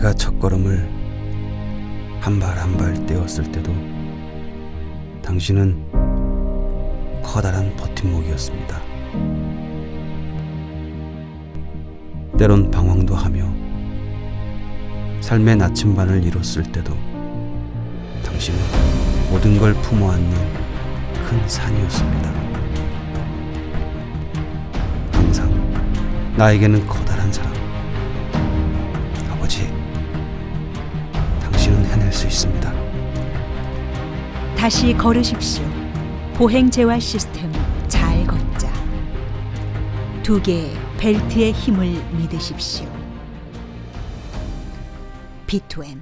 제가 첫걸음을 한 발 한 발 떼었을 때도 당신은 커다란 버팀목이었습니다. 때론 방황도 하며 삶의 나침반을 이뤘을 때도 당신은 모든 걸 품어안는 큰 산이었습니다. 항상 나에게는 커 수 있습니다. 다시 걸으십시오. 보행 재활 시스템 잘 걷자. 두 개의 벨트의 힘을 믿으십시오. 비투엔